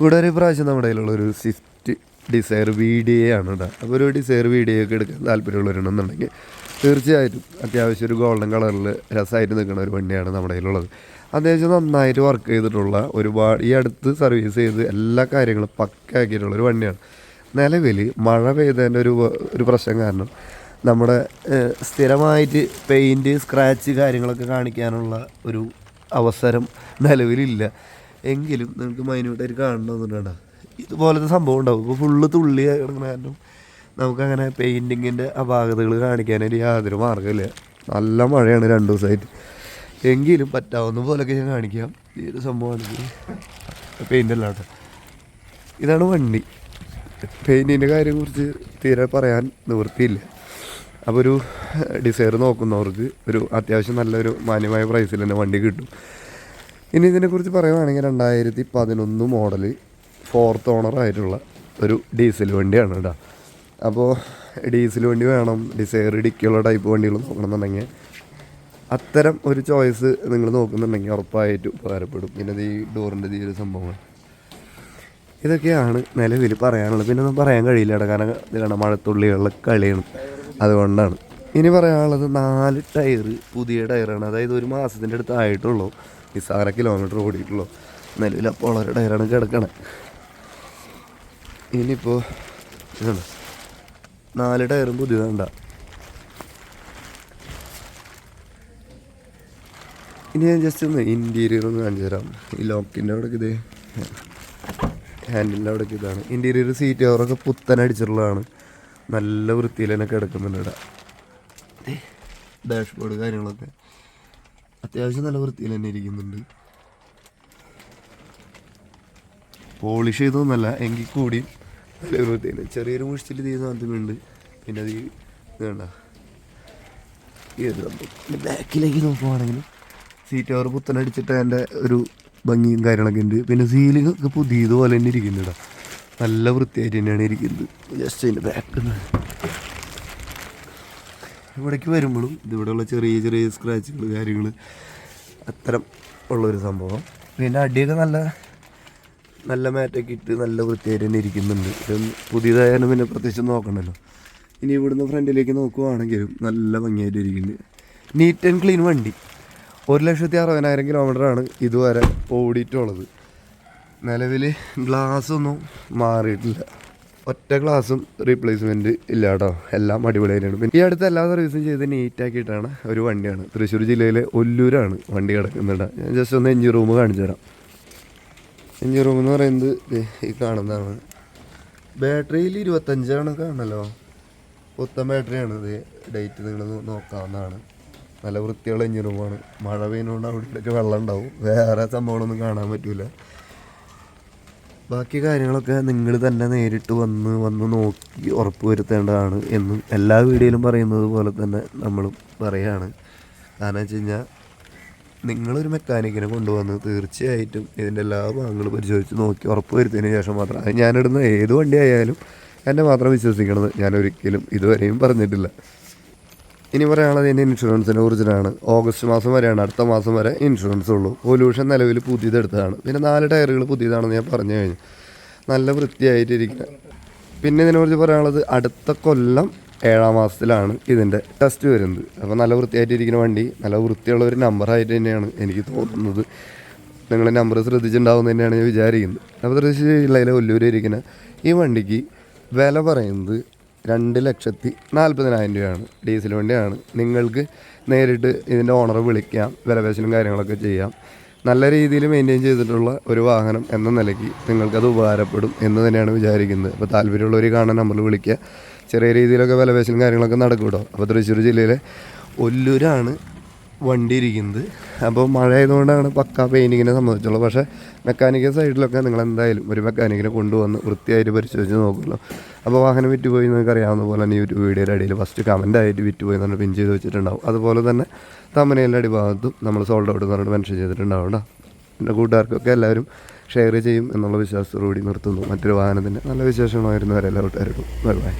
ഇവിടെ ഒരു പ്രാവശ്യം നമ്മുടെ കയ്യിലുള്ള ഒരു Swift Dzire V D A ആണ് കേട്ടോ അപ്പോൾ ഒരു ഡിസയർ വി ഡി എ ഒക്കെ എടുക്കാൻ താല്പര്യമുള്ളവരുണ്ടെന്നുണ്ടെങ്കിൽ തീർച്ചയായിട്ടും അത്യാവശ്യം ഒരു ഗോൾഡൻ കളറിൽ രസമായിട്ട് നിൽക്കുന്ന ഒരു വണ്ടിയാണ് നമ്മുടെ കയ്യിലുള്ളത്. അത്യാവശ്യം നന്നായിട്ട് വർക്ക് ചെയ്തിട്ടുള്ള ഒരുപാട് ഈ അടുത്ത് സർവീസ് ചെയ്ത് എല്ലാ കാര്യങ്ങളും പക്കാക്കിയിട്ടുള്ള ഒരു വണ്ടിയാണ്. നിലവിൽ മഴ പെയ്തതിന്റെ ഒരു ഒരു പ്രശ്നം കാരണം നമ്മുടെ സ്ഥിരമായിട്ട് പെയിന്റ് സ്ക്രാച്ച് കാര്യങ്ങളൊക്കെ കാണിക്കാനുള്ള ഒരു അവസരം നിലവിലില്ല. എങ്കിലും നിങ്ങൾക്ക് മൈന്യൂട്ടായിട്ട് കാണണമെന്നുണ്ടാ ഇതുപോലത്തെ സംഭവം ഉണ്ടാവും. ഇപ്പോൾ ഫുള്ള് തുള്ളി കിടക്കുന്ന കാരണം നമുക്കങ്ങനെ പെയിന്റിങ്ങിന്റെ അപാകതകൾ കാണിക്കാനായിട്ട് യാതൊരു മാർഗമില്ല. നല്ല മഴയാണ് രണ്ട് ദിവസമായിട്ട്. എങ്കിലും പറ്റാവുന്ന പോലൊക്കെ ഞാൻ കാണിക്കാം. ഈ ഒരു സംഭവമാണെങ്കിൽ പെയിന്റ് അല്ല കേട്ടോ. ഇതാണ് വണ്ടി. പെയിന്റിന്റെ കാര്യം കുറിച്ച് തീരെ പറയാൻ നിവൃത്തിയില്ല. അപ്പോൾ ഒരു ഡിസൈർ നോക്കുന്നവർക്ക് ഒരു അത്യാവശ്യം നല്ലൊരു മാന്യമായ പ്രൈസിൽ തന്നെ വണ്ടി കിട്ടും. ഇനി ഇതിനെക്കുറിച്ച് പറയുകയാണെങ്കിൽ രണ്ടായിരത്തി പതിനൊന്ന് മോഡൽ ഫോർത്ത് ഓണർ ആയിട്ടുള്ള ഒരു ഡീസൽ വണ്ടിയാണ് കേട്ടോ. അപ്പോൾ ഡീസൽ വണ്ടി വേണം ഡിസൈർ ഇടിക്കുള്ള ടൈപ്പ് വണ്ടികൾ നോക്കണമെന്നുണ്ടെങ്കിൽ അത്തരം ഒരു ചോയ്സ് നിങ്ങൾ നോക്കുന്നുണ്ടെങ്കിൽ ഉറപ്പായിട്ട് ഉപകാരപ്പെടും. പിന്നെ ഈ ഡോറിന്റെ ഈ ഒരു സംഭവങ്ങൾ ഇതൊക്കെയാണ് നിലവിൽ പറയാനുള്ളത്. പിന്നെ ഒന്നും പറയാൻ കഴിയില്ല കാരണം ഇത് കാണാം മഴത്തുള്ളികളുടെ കളിയാണ്. അതുകൊണ്ടാണ്. ഇനി പറയാനുള്ളത് നാല് ടയർ പുതിയ ടയറാണ് അതായത് ഒരു മാസത്തിന്റെ അടുത്ത് ആയിട്ടുള്ളൂ. നിസ്സാര കിലോമീറ്റർ ഓടിയിട്ടുള്ളൂ. നിലവിൽ അപ്പോൾ വളരെ ടയറാണ് കിടക്കണേ. ഇനിയിപ്പോൾ നാല് ടയറും പുതിയതാണ്ട. ഇനി ഞാൻ ജസ്റ്റ് ഒന്ന് ഇന്റീരിയർ ഒന്ന് കാണിച്ചു തരാം. ഈ ലോക്കിന്റെ അവിടേക്ക് ഇത്. ഹാൻഡിലിന്റെ അവിടേക്ക് ഇതാണ്. ഇന്റീരിയർ സീറ്റ് കവറൊക്കെ പുത്തനടിച്ചിട്ടുള്ളതാണ് നല്ല വൃത്തിയിൽ തന്നെ കിടക്കുന്നുണ്ട് ഡാഷ്ബോർഡ് കാര്യങ്ങളൊക്കെ. അത്യാവശ്യം നല്ല വൃത്തിയിൽ തന്നെ ഇരിക്കുന്നുണ്ട്. പോളിഷ് ചെയ്തൊന്നുമല്ല എങ്കിൽ കൂടി നല്ല വൃത്തിയിൽ ചെറിയൊരു മുഷ്ടിൽ ചെയ്യുന്ന സാധനമുണ്ട് പിന്നെ അത് വേണ്ട ഈ ബാക്കിലേക്ക് നോക്കുവാണെങ്കിൽ സീറ്റ് കവർ പുത്തനടിച്ചിട്ട് അതിന്റെ ഒരു ഭംഗിയും കാര്യങ്ങളൊക്കെ ഉണ്ട്. പിന്നെ സീലിംഗ് ഒക്കെ പുതിയതുപോലെ തന്നെ ഇരിക്കുന്നുണ്ട് നല്ല വൃത്തിയായിട്ട് തന്നെയാണ് ഇരിക്കുന്നത്. ജസ്റ്റ് അതിന്റെ ബാക്ക് ഇവിടേക്ക് വരുമ്പോഴും ഇതിവിടെയുള്ള ചെറിയ ചെറിയ സ്ക്രാച്ചുകൾ കാര്യങ്ങൾ അത്തരം ഉള്ളൊരു സംഭവം. പിന്നെ അടിയൊക്കെ നല്ല നല്ല മാറ്റൊക്കെ ഇട്ട് നല്ല വൃത്തിയായിട്ട് തന്നെ ഇരിക്കുന്നുണ്ട്. പുതിയതായാലും പിന്നെ പ്രത്യേകിച്ച് നോക്കണമല്ലോ ഇനി ഇവിടുന്ന് ഫ്രണ്ടിലേക്ക് നോക്കുവാണെങ്കിലും നല്ല ഭംഗിയായിട്ട് ഇരിക്കുന്നുണ്ട്. നീറ്റ് ആൻഡ് ക്ലീൻ വണ്ടി. ഒരു ലക്ഷത്തി അറുപതിനായിരം കിലോമീറ്ററാണ് ഇതുവരെ ഓടിയിട്ടുള്ളത്. നിലവിൽ ഗ്ലാസ് ഒന്നും മാറിയിട്ടില്ല. ഒറ്റ ക്ലാസ്സും റീപ്ലേസ്മെന്റ് ഇല്ല കേട്ടോ എല്ലാം അടിപൊളിയായിട്ടാണ്. ഈ അടുത്ത് എല്ലാ സർവീസും ചെയ്ത് നീറ്റാക്കിയിട്ടാണ് ഒരു വണ്ടിയാണ്. തൃശ്ശൂർ ജില്ലയിലെ ഒല്ലൂരാണ് വണ്ടി കിടക്കുന്നുണ്ട് ഞാൻ ജസ്റ്റ് ഒന്ന് എഞ്ചിൻ റൂം കാണിച്ചു തരാം. എഞ്ചിൻ റൂം എന്ന് പറയുന്നത് ഈ കാണുന്നതാണ്. ബാറ്ററിയിൽ ഇരുപത്തഞ്ചാണ് കാണല്ലോ പുത്തൻ ബാറ്ററിയാണ് ഇത് ഡേറ്റ് നിങ്ങൾ നോക്കാവുന്നതാണ്. നല്ല വൃത്തിയുള്ള എഞ്ചിൻ റൂമാണ് മഴ പെയ്യുന്നതുകൊണ്ട് അവിടെ വെള്ളം ഉണ്ടാവും. വേറെ സംഭവങ്ങളൊന്നും കാണാൻ പറ്റില്ല ബാക്കി കാര്യങ്ങളൊക്കെ നിങ്ങൾ തന്നെ നേരിട്ട് വന്ന് വന്ന് നോക്കി ഉറപ്പ് വരുത്തേണ്ടതാണ് എന്ന് എല്ലാ വീഡിയോയിലും പറയുന്നത് പോലെ തന്നെ നമ്മളും പറയുകയാണ് കാരണം വെച്ച് കഴിഞ്ഞാൽ നിങ്ങളൊരു മെക്കാനിക്കിനെ കൊണ്ടുവന്ന് തീർച്ചയായിട്ടും ഇതിന്റെ എല്ലാ ഭാഗങ്ങളും പരിശോധിച്ച് നോക്കി ഉറപ്പ് വരുത്തിയതിന് ശേഷം മാത്രം അത് ഞാനിടുന്ന ഏത് വണ്ടി ആയാലും എന്നെ മാത്രം വിശ്വസിക്കണത് ഞാൻ ഒരിക്കലും ഇതുവരെയും പറഞ്ഞിട്ടില്ല. ഇനി പറയാനുള്ളത് എന്റെ ഇൻഷുറൻസിന്റെ ഒറിജിനാണ്. ഓഗസ്റ്റ് മാസം വരെയാണ്. അടുത്ത മാസം വരെ ഇൻഷുറൻസ് ഉള്ളൂ. പൊല്യൂഷൻ നിലവിൽ പുതിയതെടുത്തതാണ് പിന്നെ നാല് ടയറുകൾ പുതിയതാണെന്ന് ഞാൻ പറഞ്ഞു കഴിഞ്ഞു. നല്ല വൃത്തിയായിട്ടിരിക്കുക പിന്നെ ഇതിനെക്കുറിച്ച് പറയാനുള്ളത് അടുത്ത കൊല്ലം ഏഴാം മാസത്തിലാണ് ഇതിന്റെ ടെസ്റ്റ് വരുന്നത്. അപ്പോൾ നല്ല വൃത്തിയായിട്ടിരിക്കുന്ന വണ്ടി നല്ല വൃത്തിയുള്ള ഒരു നമ്പറായിട്ട് തന്നെയാണ് എനിക്ക് തോന്നുന്നത്. നിങ്ങളെ നമ്പർ ശ്രദ്ധിച്ചിട്ടുണ്ടാവും തന്നെയാണ് ഞാൻ വിചാരിക്കുന്നത്. അപ്പോൾ തൃശ്ശൂർ ജില്ലയിലെ ഒല്ലൂർ ഇരിക്കുന്ന ഈ വണ്ടിക്ക് വില പറയുന്നത് രണ്ട് ലക്ഷത്തി നാൽപ്പതിനായിരം രൂപയാണ് ഡീസൽ വണ്ടിയാണ്. നിങ്ങൾക്ക് നേരിട്ട് ഇതിന്റെ ഓണർ വിളിക്കാം വിലപേശലും കാര്യങ്ങളൊക്കെ ചെയ്യാം. നല്ല രീതിയിൽ മെയിന്റെയിൻ ചെയ്തിട്ടുള്ള ഒരു വാഹനം എന്ന നിലയ്ക്ക് നിങ്ങൾക്കത് ഉപകാരപ്പെടും എന്ന് തന്നെയാണ് വിചാരിക്കുന്നത്. അപ്പോൾ താല്പര്യമുള്ളവർ കാണാൻ നമ്മൾ വിളിക്കുക. ചെറിയ രീതിയിലൊക്കെ വിലപേശലും കാര്യങ്ങളൊക്കെ നടക്കും അപ്പോൾ തൃശ്ശൂർ ജില്ലയിലെ ഒല്ലൂരാണ് വണ്ടി ഇരിക്കുന്നത്. അപ്പോൾ മഴ ആയതുകൊണ്ടാണ് പക്ക പെയിന്റിങ്ങിനെ സംബന്ധിച്ചുള്ളത്. പക്ഷേ മെക്കാനിക്കൽ സൈഡിലൊക്കെ നിങ്ങൾ എന്തായാലും ഒരു മെക്കാനിക്കിനെ കൊണ്ടുവന്ന് വൃത്തിയായിട്ട് പരിശോധിച്ച് നോക്കുമല്ലോ. അപ്പോൾ വാഹനം വിറ്റുപോയി നിങ്ങൾക്ക് അറിയാവുന്ന പോലെ തന്നെ യൂട്യൂബ് വീഡിയോയുടെ അടിയിൽ ഫസ്റ്റ് കമന്റ് ആയിട്ട് വിറ്റുപോയി എന്ന് പറഞ്ഞ് പിൻ ചെയ്ത് വെച്ചിട്ടുണ്ടാവും. അതുപോലെ തന്നെ തമ്മനയിലെ അടിഭാഗത്തും നമ്മൾ സോൾഡ് ഔട്ട് എന്ന് പറഞ്ഞിട്ട് മെൻഷൻ ചെയ്തിട്ടുണ്ടാവും എന്റെ കൂട്ടുകാർക്കൊക്കെ എല്ലാവരും ഷെയർ ചെയ്യും എന്നുള്ള വിശ്വാസത്തോടുകൂടി നിർത്തുന്നു. മറ്റൊരു വാഹനത്തിന്റെ നല്ല വിശേഷമായിരുന്നു വരെ എല്ലാ കൂട്ടുകാരോടും ബൈ ബൈ.